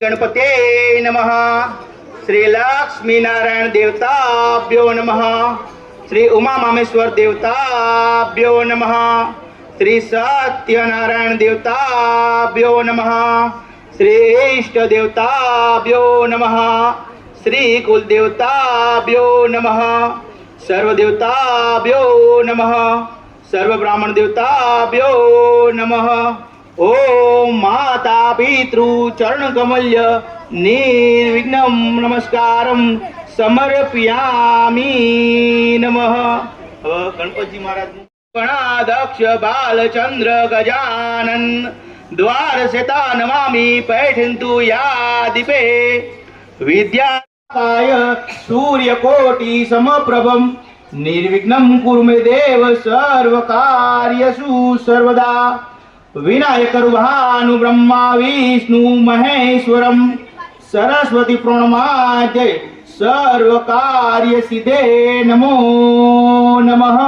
ગણપતે નમઃ શ્રી લક્ષ્મી નારાયણ દેવતાભ્યો નમઃ શ્રી ઉમા મામેશ્વર દેવતાભ્યો નમઃ શ્રી સત્યનારાયણ દેવતાભ્યો નમઃ શ્રી ઈષ્ટ દેવતાભ્યો નમઃ શ્રી કુલ નમઃ સર્વ દેવતાભ્યો નમઃ સર્વ બ્રાહ્મણ દેવતાભ્યો નમઃ ओम माता पितृ चरणकमल्य निर्विघ्न नमस्कार समर्पयामी नम. गणपती महाराज. गणाध्यक्ष बालचंद्र गजानन द्वार सेता नमामी पैठंतु या दिपे. विद्याय सूर्यकोटी समप्रभम निर्विघ्न कुर्मे देव सर्व कार्यसु सर्वदा. વિનાયકર્વાનુ બ્રહ્મા વિષ્ણુ મહેશ્વરમ સરસ્વતી પ્રણમાજય સર્વ કાર્ય સિદ્ધે નમો નમઃ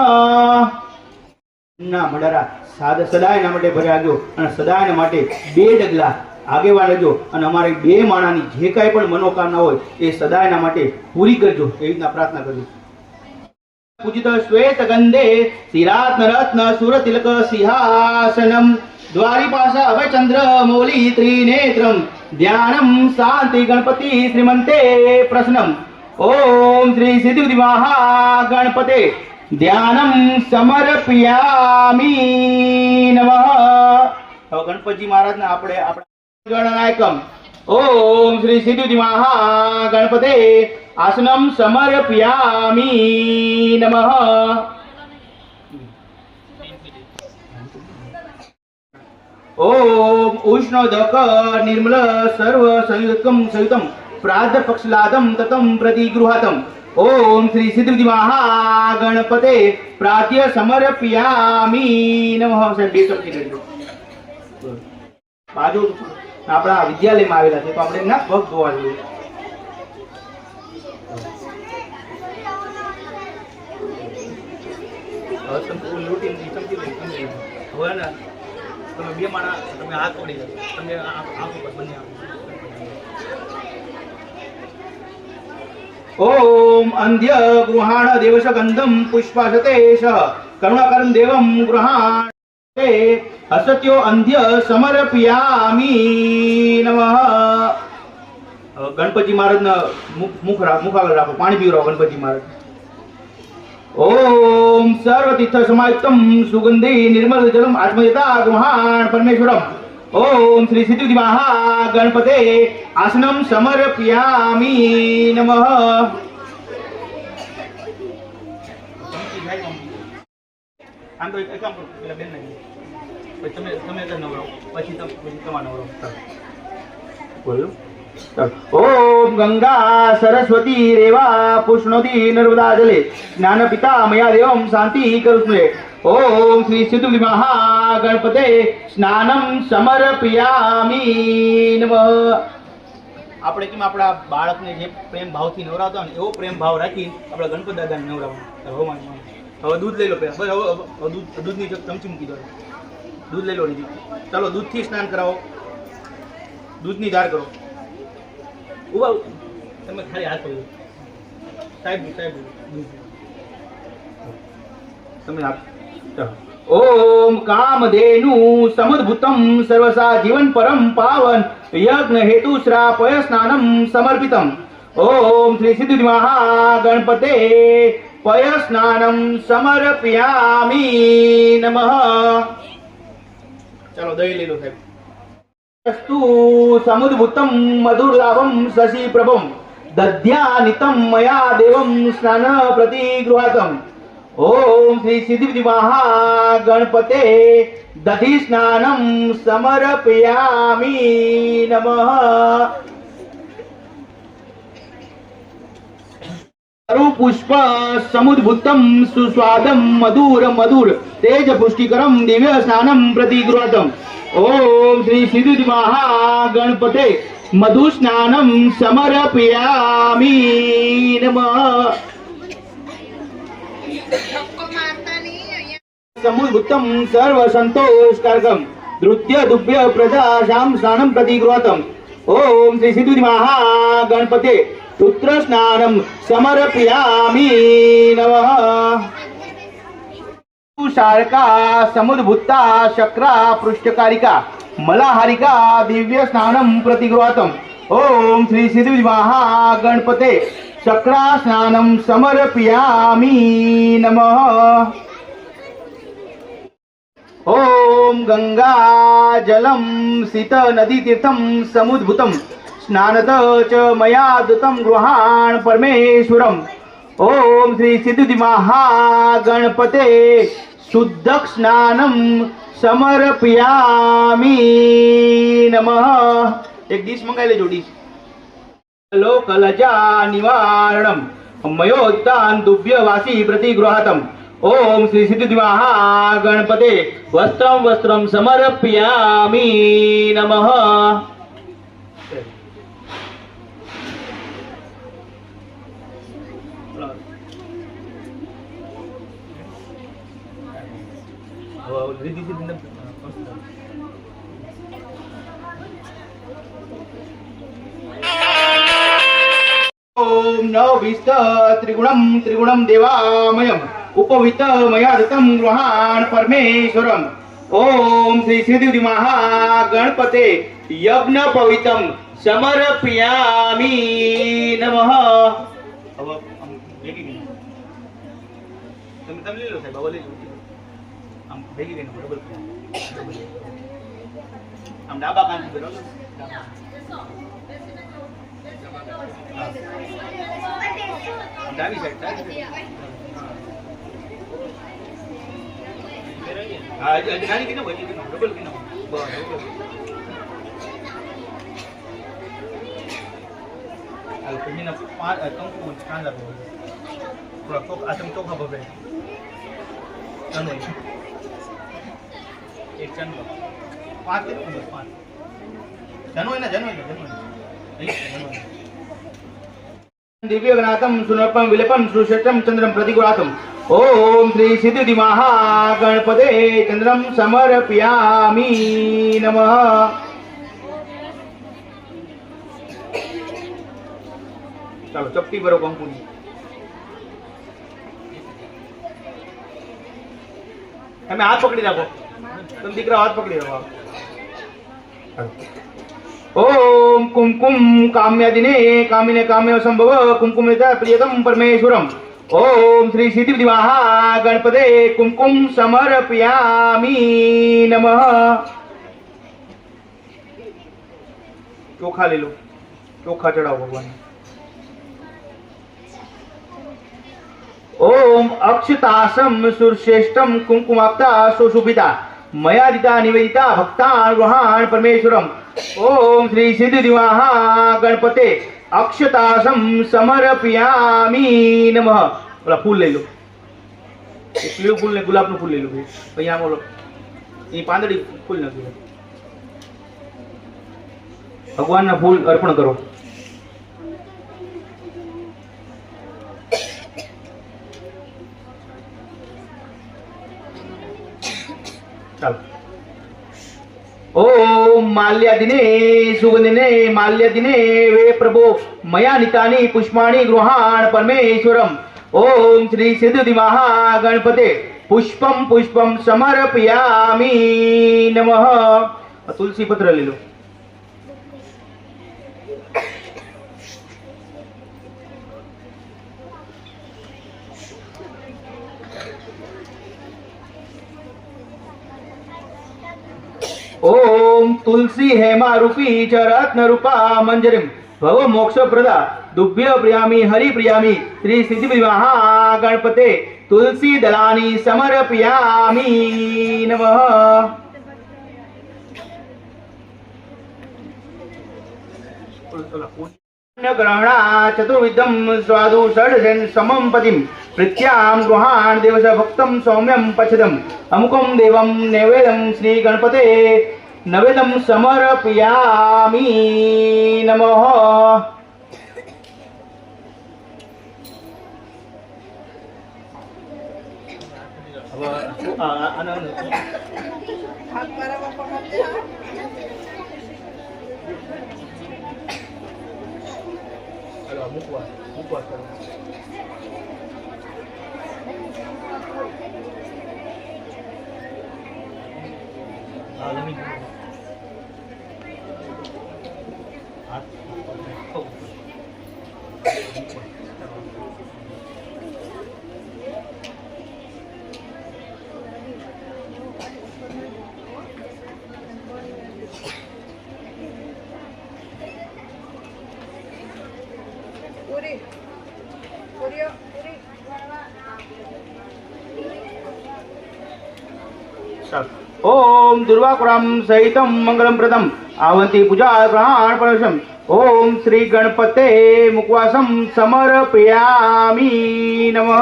ના મડારા સદાય સદાયના માટે ભર્યા જો અને સદાયના માટે બે ડગલા આગેવાન રહેજો અને અમારે બે માણાની જે કાંઈ પણ મનોકામના હોય એ સદાયના માટે પૂરી કરજો એવી રીતના પ્રાર્થના કરજો. પૂજિત શ્વેત ગંધે શિરાત્ન રત્ન સુર તિલક સિંહાસનમ દ્વારિપાશ અભયચંદ્ર મૌલી ત્રિનેત્રમ ધ્યાનમ શાંતિ ગણપતિ શ્રીમંતે પ્રશ્નમ ઓમ શ્રી સિદ્ધિ મહાગણપતે ધ્યાનમ સમર્પયામિ નમઃ હવે ગણપતિજી મહારાજના આપણે આપણા ગણનાયકમ ઓમ શ્રી સિદ્ધિ મહાગણપતે આસનમ સમર્પયામિ નમઃ ઓમ ઉષ્ણોદક નિર્મલ સર્વ સંયુક્તમ સંયુક્તમ પ્રાર્ધ પક્ષલાદમ તતમ પ્રતિગૃહાતમ ઓમ શ્રી સિદ્ધિ મહાગણપતે પ્રાત્ય સમર્પયામિ નમઃ સાહેબ બે ચમચી કરી બાજુ આપણા વિદ્યાલયમાં આવેલા છે, તો આપણે એમના પગ જોવા જોઈએ. હવે તમે તમે બે માણા તમે હાથ ઓળી લો તમે આંખ ઉપર બંને ઓમ અંધ્ય ગૃહાણ દેવશ ગંધમ પુષ્પાશતેશ કરુણાકરમ દેવમ ગૃહાણ તે હસત્યો અંધ્ય સમર્પયામિ નમઃ. ગણપતિ મહારાજના મુખ મુખ મુખ આગળ રાખો. પાણી પીવરાવો ગણપતિ મહારાજ. ઓમ સર્વતીર્થ સમાયુક્તમ સુગંધી નિર્મલ જલમ આત્મયતા ગૃહાણ પરમેશ્વરમ ઓમ શ્રી સિદ્ધિ મહા ગણપતે આસનમ સમર્પયામિ નમઃ આમ તો એક કામ કરો પેલા બેન નાખી પછી તમે તમે નવરો. પછી તમે પછી તમારા નવરો. બોલો. ઓમ ગંગા સરસ્વતી રેવા પુષ્ણોદી નર્મદા જલે જ્ઞાન પિતા મયા દેવમ શાંતિ કરુષ્ણે ઓમ શ્રી સિદ્ધુ મહાગણપતે સ્નાનમ સમર્પયામી નમ આપણે કેમ આપણા બાળકને જે પ્રેમ ભાવથી નવરાવતા ને, એવો પ્રેમ ભાવ રાખી આપણે ગણપત દાદાને નવરાવવાનું. હવે માન- માન. હવે દૂધ લઈ લો પહેલા. બસ હવે દૂધ દૂધની ચમચી મૂકી દો. દૂધ લઈ લો નીચે ચાલો દૂધથી સ્નાન કરાવો. દૂધની ધાર કરો. ઊભા તમે ખાલી હાથ હોય સાહેબ સાહેબ. તમે આપ. ઓમ કામધેનુ સમદ્ભુતમ સર્વસા જીવન પરમ પાવન યજ્ઞ હેતુ શ્રાપય સ્નાનમ સમર્પિતમ. ઓમ શ્રી સિદ્ધિ મહાગણપતે પય સ્નાનમ સમર્પયામિ નમઃ. ચાલો, દહીં લીધું, સાહેબ. અસ્તુ સમુદ્ભુતમ મધુરલાભમ શશી પ્રભમ દધ્યાનિતમ મયા દેવમ સ્નાન પ્રતિગૃહાતમ ઓમ શ્રી સિદ્ધિ મહાગણપતે દધિ સ્નાનમ સમર્પયામિ નમઃ અરુ પુષ્પ સમુદ્ભુતમ સુસ્વાદમ મધુર મધુર તેજ પુષ્ટિકરમ દિવ્ય સ્નાનમ પ્રતિગૃહતમ ઓમ શ્રી સિદ્ધિ મહાગણપતે મધુ સ્નાનમ સમર્પયામિ નમઃ સમુદ્ભુતમ સર્વ સંતોષકારકમ નૃત્ય દુભ્ય પ્રજા શામ સ્નાનમ પ્રતિગૃહતમ ઓમ શ્રી સિદ્ધિ મહાગણપતે પુત્ર સ્નાનમ સમર્પયામિ નમઃ શારકા સમુદ્ભુતા શક્રા પૃષ્ઠકારિકા મલાહારિકા દિવ્ય સ્નાનમ પ્રતિગૃહાતમ ઓમ શ્રી સિદ્ધિ મહાગણપતે શક્રા સ્નાનમ સમર્પયામિ નમઃ ઓમ ગંગા જલમ સિત નદી તીર્થમ સમુદ્ભુતમ સ્નાનત ચ મયા દુતમ ગૃહાણ પરમેશ્વરમ ઓમ શ્રી સિદ્ધિ મહાગણપતે શુદ્ધ સ્નાનમ સમર્પયામિ નમઃ એક ડીશ મંગાવી લેજો ડીશ લોકલજા નિવારણમ મયોત્તાન તુભ્ય વાસી પ્રતિગૃહાતમ ઓમ શ્રી સિદ્ધિ મહાગણપતે વસ્ત્રમ વસ્ત્રમ સમર્પયામિ નમઃ ઓમ નવ વિસ્ત ત્રિગુણમ ત્રિગુણમ દેવામયમ ઉપવિત મયા દત્તમ ગૃહાણ પરમેશ્વરમ ઓમ શ્રી સિદ્ધિ મહાગણપતે યજ્ઞ પવિતમ સમર્પયામિ નમઃ હવે આમ ભેગી ગઈ તમે તમે લઈ લો સાહેબ હવે લઈ લો આમ ભેગી ગઈ ડબલ ડબલ આમ ડાબા કાન બરોબર ડાબા. હા. ડાબી સાઈડ ડાબી સાઈડ હા હજી હજી નાની કીધું હજી કીધું ડબલ કીધું બસ ડબલ હાલ કુંડીના પાંચ કંકુ કાંદા ભરે થોડા ચોખા આ તમે ચોખા ભરે ચનો એક ચનો પાંચ દિવ્યગણાતમ સુનર્પમ વિલેપમ સુશ્રેષ્ઠમ ચંદ્રમ પ્રતિકુળાતમ ઓમ શ્રી સિદ્ધિ મહાગણપતે ચંદ્રમ સમર્પયામિ નમઃ. ચાલો, ચપટી ભરો કંકુની. તમે હાથ પકડી રાખો. તમે દીકરા હાથ પકડી રાખો ઓમ કુમકુમ કામ્યાદિને કામિને કામ્ય સંભવ કુમકુમિતા પ્રિયતમ પરમેશ્વરમ ઓમ શ્રી સિદ્ધિ ગણપતે કુમકુમ સમર્પયામિ નમઃ ચોખા લે લો ચોખા ચડાવો ભગવાન ઓમ અક્ષતાસમ સુરશ્રેષ્ઠમ કુમકુમાપ્તા સુશુભિતા મયાદિતા નિવેદિતા ગૃહાણ પરમેશ્વરમ ઓમ શ્રી સિદ્ધિ ગણપતે અક્ષતાસમ સમર્પયામિ નમઃ ઓલા ફૂલ લઈ લો પીળું ફૂલ ને ગુલાબનું ફૂલ લઈ લો ભાઈ પછી બોલો એ પાંદડી ફૂલ નથી ભગવાનના ફૂલ અર્પણ કરો ચાલો ઓમ માલ્યાદિને સુગંધિને માલ્યાદિને વે પ્રભો મયા નિતાની પુષ્પાણી ગૃહાણ પરમેશ્વરમ ઓમ શ્રી સિદ્ધિ મહાગણપતે પુષ્પમ પુષ્પમ સમર્પયામિ નમઃ આ તુલસી પત્ર લઈ લો तुलसी हेमा हेमारूपी च रत्नरूपा मंजरीम भव मोक्षप्रदा दुभ्य प्रियामी हरिप्रियामी श्री सिद्धिविवाहा गणपते तुलसी दलानी समर्पयामी नमः। ग्रहणा चतुर्विधं स्वादु षड्जन् समं पतिं प्रीत्यां गृहान् देवस भक्तं सौम्यं पचदम् अमुकं देवं श्री गणपते નૈવેદમ સમર્પયામિ નમઃ મૂકવા મૂકવા કરવા હા જમી ગયું. હાથ પગ, પૂરી પૂરીઓ પૂરી ચાલો ઓમ દુર્વાકુરામ સહિતમ મંગલમ પ્રદમ આવંતી પૂજા ગ્રહણ પરશમ ઓમ શ્રી ગણપતે મુકવાસમ સમર્પયામી નમઃ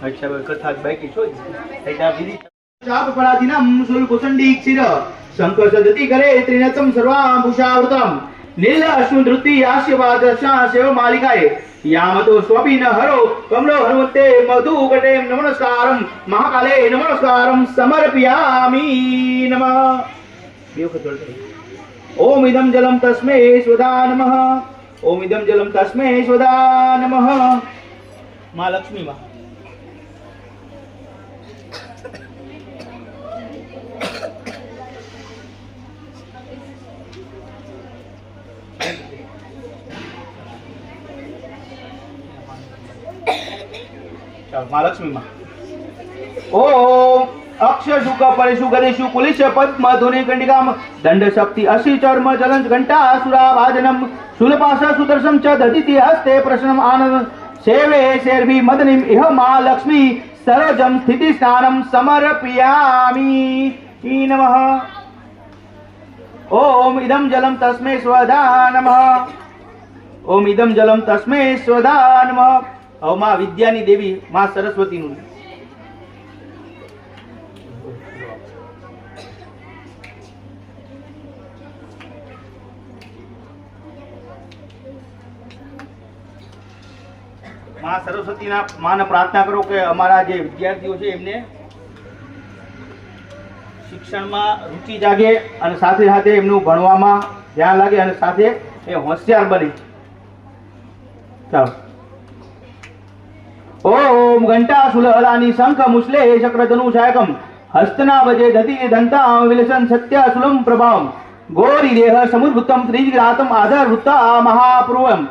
અચ્છા ભાઈ કથા બાકી છો એટલે વિધિ ચાપ પરાધીનમ ક્ષીર શંકર સદતિ કરે ત્રિનતમ સર્વાભૂષાવૃતમ નીલ અશ્વુ ધૃતિ આસ્યવાદ શાસ્ય માલિકાએ યામતો સ્વપી ન હરો કમલો હનુમતે મધુ કટે નમસ્કારમ મહાકાલે નમસ્કારમ સમર્પયામી નમઃ. ઓમ ઇદમ જલમ તસ્મે સ્વદા નમઃ ઓમ ઇદમ જલમ તસ્મે સ્વદા નમઃ મા લક્ષ્મી માં ચાલો મહાલક્ષ્મી માં ઓમ અક્ષર શુક પરેશુ ગદેશુ કુલિશ પદ્મ ધુનિ કંડિકામ. દંડ શક્તિ અસી ચર્મ જલંત ઘંટા સુરા ભાજનમ શુલપાસ સુદર્શમ ચ દધિતિ હસ્તે પ્રશ્નમ આનંદ. સેવે શેર્ભી મદનિમ ઇહ મહાલક્ષ્મી. સરોજમ સ્થિતિ સ્નાનમ સમર્પયામી. સ્વધા નમઃ. ઓમ ઇદમ જલમ તસ્મે સ્વદા નમઃ. હવે માં વિદ્યાની દેવી માં સરસ્વતીનું. માં સરસ્વતીના માને પ્રાર્થના કરો કે અમારા જે વિદ્યાર્થીઓ છે એમને શિક્ષણમાં રુચિ જાગે અને સાથે સાથે એમનું ભણવામાં ધ્યાન લાગે અને સાથે એ હોશિયાર બને. ચાલો. ઓમ ઘંટા સુલહલાની શંખ મુસ્લે ચક્ર ધનુષાયકમ હસ્તના વજે દધી દંતા વિલસન સત્ય સુલમ પ્રભાવમ ગોરી દેહ સમુદ્ભુતમ ત્રિજ્ઞાતમ આધાર વૃત્તા મહાપૂર્વમ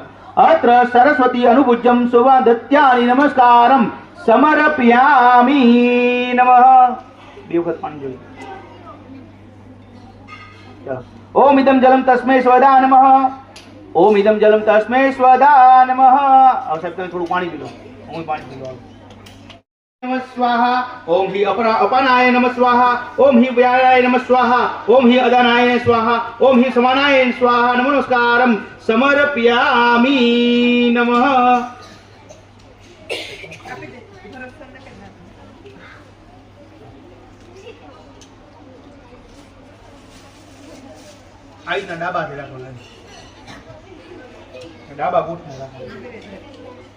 અત્ર સરસ્વતી અનુભુજ્યમ સુવદત્યાની નમસ્કારમ સમર્પયામી નમઃ બે વખત પાણી જોઈએ. ઓમ ઇદમ જલમ તસ્મે સ્વદા નમઃ ઓમ ઇદમ જલમ તસ્મે સ્વદા નમઃ હવે તમે થોડું પાણી પી હું પાણી પી લઉં નમઃ સ્વાહા ઓમ હિ અપરા અપાનાય નમઃ સ્વાહા ઓમ હિ વ્યાયાય નમઃ સ્વાહા ઓમ હિ અદાનાય સ્વાહા ઓમ હિ સમાનાય સ્વાહા નમસ્કારમ સમર્પયામી નમઃ આપી દે ભરતસરને કહી નાખ. આ રીતના ડાબા હાથે રાખવાના ડાબા ગોઠમાં રાખવાના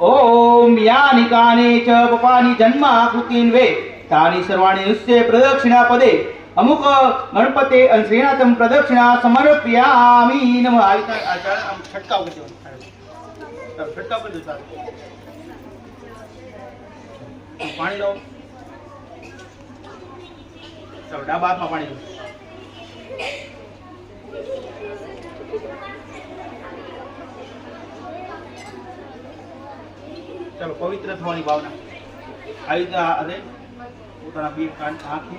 ઓમ યાની કાને ચ પપાની જન્માકૃતિન વે તાની સર્વાણી નુસ્ય પ્રદક્ષિણા પદે અમુક ગણપતે અને શ્રીનાથમ પ્રદક્ષિણા સમર્પયામી નમઃ આ રીતના આમ છંટકાવ કરી દેવાનો. ચાલો, છંટકાવ કરી દો ચાલો. પાણી લો ચાલો ડાબા પાણી લો ચાલો, પવિત્ર થવાની ભાવના. આવી રીતે અને પોતાના બે કાન આંખે,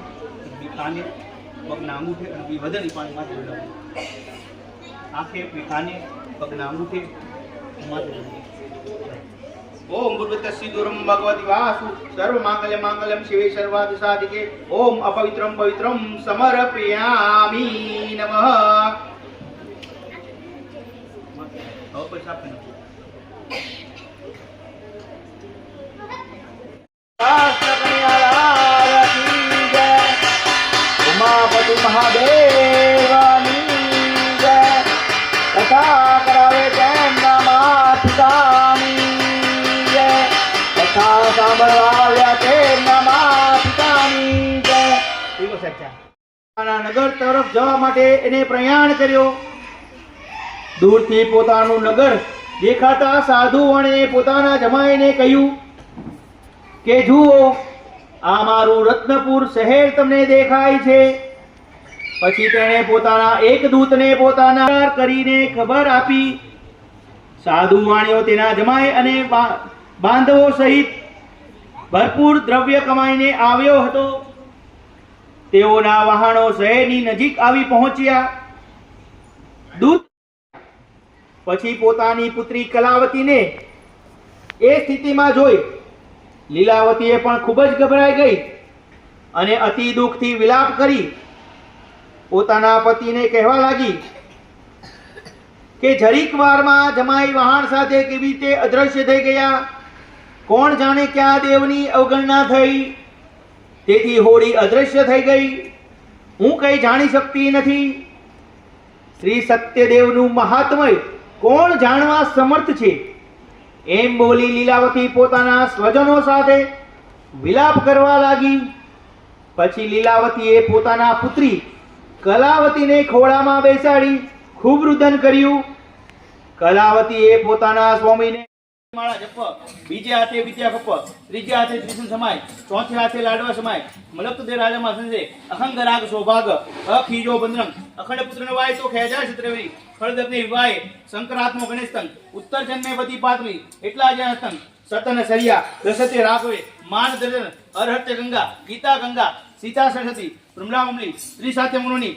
બે કાને, પગના અંગૂઠે અને બે વધારે પાણી માથે રેડાવવું આંખે, બે કાને, પગના અંગૂઠે, માથે રેડાવવું ઓમ ગુરુતસ્સી દુરમ ભગવતી વાસુ સર્વ માંગલ્ય માંગલ્યમ શિવે સર્વાદ સાધિકે ઓમ અપવિત્રમ પવિત્રમ સમર્પયામિ નમઃ હવે નગર તરફ જવા માટે એને પ્રયાણ કર્યો. દૂરથી પોતાનું નગર દેખાતા સાધુઓને પોતાના જમાઈને કહ્યું કે, જુઓ, આ મારું રત્નપુર શહેર તમને દેખાય છે. પછી તેણે પોતાના એક દૂતને પોતાના કરીને ખબર આપી. સાધુ વાણીઓ તેના જમાઈ અને બાંધવો સહિત ભરપૂર દ્રવ્ય કમાઈને આવ્યો હતો. તેઓના વહાણો શહેરની નજીક આવી પહોંચ્યા. દૂત પછી પોતાની પુત્રી કલાવતીને એ સ્થિતિમાં જોઈ. લીલાવતીએ પણ ખૂબ જ ગભરાઈ ગઈ અને અતિ દુઃખથી વિલાપ કરી. પોતાના પતિને કહેવા લાગી કે જરીક વારમાં જમાઈ વહાણ સાથે કેવી રીતે અદ્રશ્ય થઈ ગયા? કોણ જાણે ક્યાં દેવની અવગણના થઈ? તેથી હોળી અદ્રશ્ય થઈ ગઈ. હું કંઈ જાણી શકતી નથી. શ્રી સત્યદેવનું મહાત્મય કોણ જાણવા સમર્થ છે? એમ બોલી લીલાવતી પોતાના સ્વજનો સાથે વિલાપ કરવા લાગી. પછી લીલાવતીએ પોતાના પુત્રી કલાવતીને ખોળામાં બેસાડી ખૂબ રુદન કર્યું. કલાવતીએ પોતાના સ્વામીને માળા જપ. બીજે હાથે વિદ્યા ખપ ત્રીજે હાથે ત્રિશુલ સમાય. ચોથે હાથે લાડવા સમાય. મલક દે રાજામાં સંજય. અહંગ રાગ સૌભાગ. અખીજો બંધનમ. અખંડ પુત્રને વાય તો ખેજા ઉત્તર જન્મે પતિ પાત્રી એટલા જ સતન સરિયા. દશતે રાઘવે. માન દર્શન અરહત્ય ગંગા. ગીતા ગંગા. સીતા સરસ્વતી. બ્રહ્મામલી શ્રી સાથે મુનિ.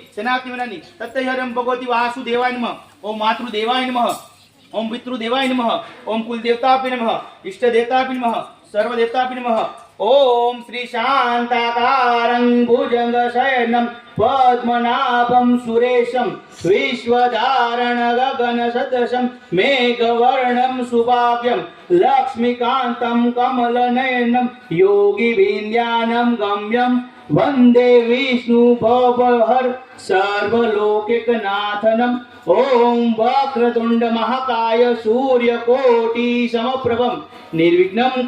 તત્તહરમ ભગવતી વાસુ દેવાય નમઃ. ઓમ માતૃ દેવાય ઓમ પિતૃ દેવાય નમઃ ઓમ કુલ દેવતાપી નમઃ ઇષ્ટ દેવતાપી નમઃ સર્વ દેવતાપી નમઃ ઓમ શ્રી શાંતાકારં ભુજંગ શયનમ પદ્મનાભમ સુરેશમ વિશ્વધારણ ગગન સદશમ મેઘવર્ણમ સુભાગ્યમ લક્ષ્મીકાંતમ કમલનયનમ सर्वलोकिकनाथनम् વિંધ્યાનમ वक्रतुण्डमहाकाय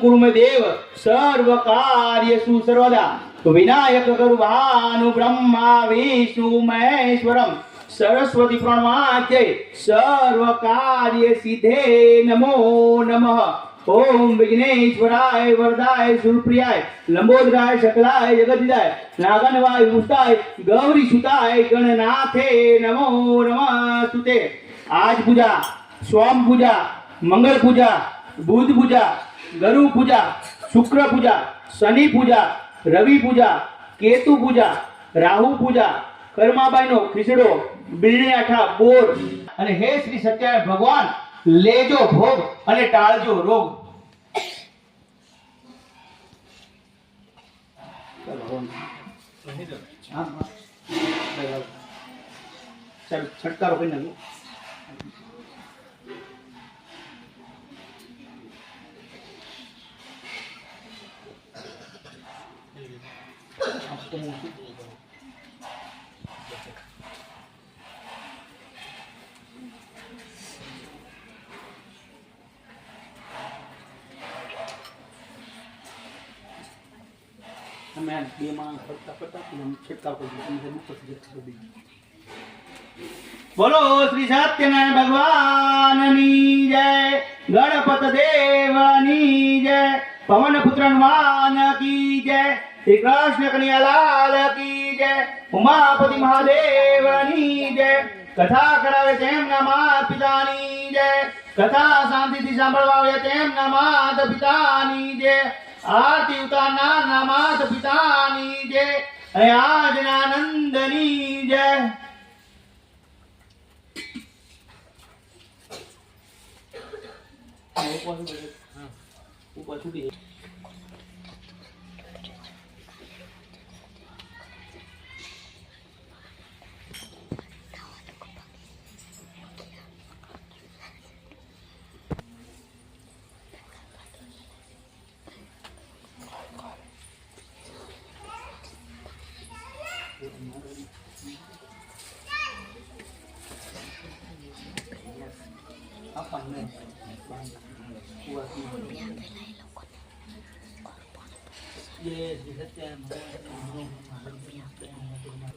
કુરુ મે દેવ સર્વ કાર્યસુ સર્વદા વિનાયક ગરુભાનુ બ્રહ્મા વિષ્ણુ મહેશ્વરમ સરસ્વતી પ્રણમાજય સર્વ કાર્ય સિદ્ધે નમો નમઃ ઓમ વિઘ્નેશ્વરાય, વરદાય સુરપ્રિયાય લંબોદરાય શકલાય જગદિદાય, નાગનવાય મુસ્તાય ગૌરી સુતાય, ગણનાથે નમો નમસ્તુતે. સુતે આજ પૂજા સોમ પૂજા, મંગળ પૂજા, બુધ પૂજા, ગરુ પૂજા, શુક્ર પૂજા, શનિ પૂજા, રવિ પૂજા, કેતુ પૂજા, રાહુ પૂજા, કર્માબાઈનો ખીચડો બિલણી આઠા બોર. અને હે શ્રી સત્યનારાયણ ભગવાન લેજો ભોગ અને ટાળજો રોગ. છટકારો કઈ ચાલો છટકારો કરી બોલો શ્રી સત્યનારાયણ ભગવાનની જય, ગણપત દેવની જય પવન પુત્ર કી જય, શ્રી કૃષ્ણ કનૈયાલાલ કી જય, ઉમાપતિ મહાદેવની જય, કથા કરાવે તેમના માત પિતાની જય, કથા શાંતિથી સાંભળવા આવે તેમના માત પિતાની જય, આરતી પિતાની જય. અને આજના નંદની જય ઉપર છૂટી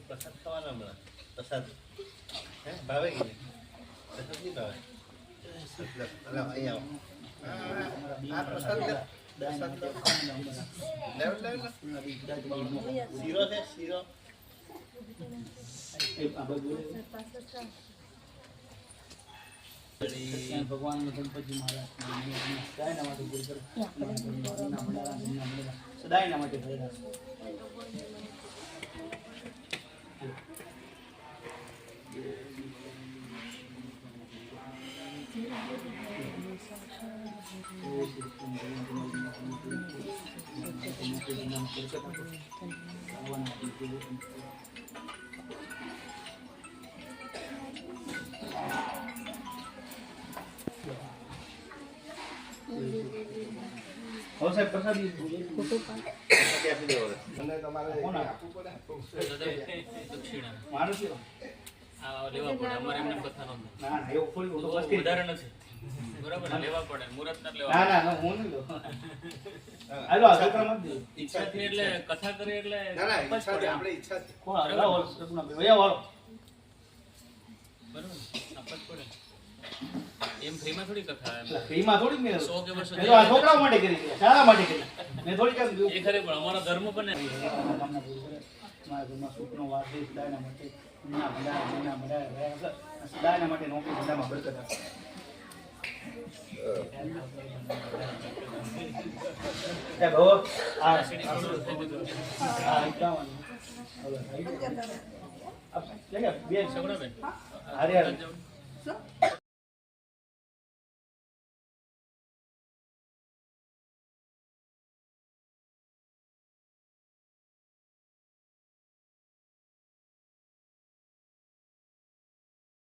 પ્રસાદ ખાવાનો હમણાં પ્રસાદ હે ભાવે કે? પ્રસાદ નહીં ભાવે. શીરો છે શીરો ભગવાન ગણપતિ મહારાજ સદાય માટે સદાય માટે ભરેલા હવે સાહેબ પ્રસાદી. પ્રસાદ આપી દેવો મને તમારે આપવું પડે મારું છે લેવા પડે અમારે એમને કથા નો ના ના એવું થોડી તો વધારે નથી. બરાબર લેવા પડે મુહૂર્ત ના લેવા ના ના ના હું નહીં હાલો આ છોકરા મત દે ઈચ્છાથી એટલે કથા કરી એટલે ના ના ઈચ્છા આપણે ઈચ્છા છે કોણ હાલો વર્ષ બે વયા વાળો બરાબર આપવા પડે એમ ફ્રીમાં થોડી કથા ફ્રીમાં થોડી મેં સો કે બસો આ છોકરાઓ માટે કરી છે શાળા માટે કરી મેં થોડી કેમ એ ખરે પણ અમારો ધર્મ પણ ને મારા ઘરમાં સુખનો વાસ સદાયના માટે એમના ભંડારા એમના ભંડારા સદાયના માટે નોકરી ધંધામાં બરકત આપે. એ આ આ એકાવન. ગયું. આ, લે કે બે સગડા બેન. શું?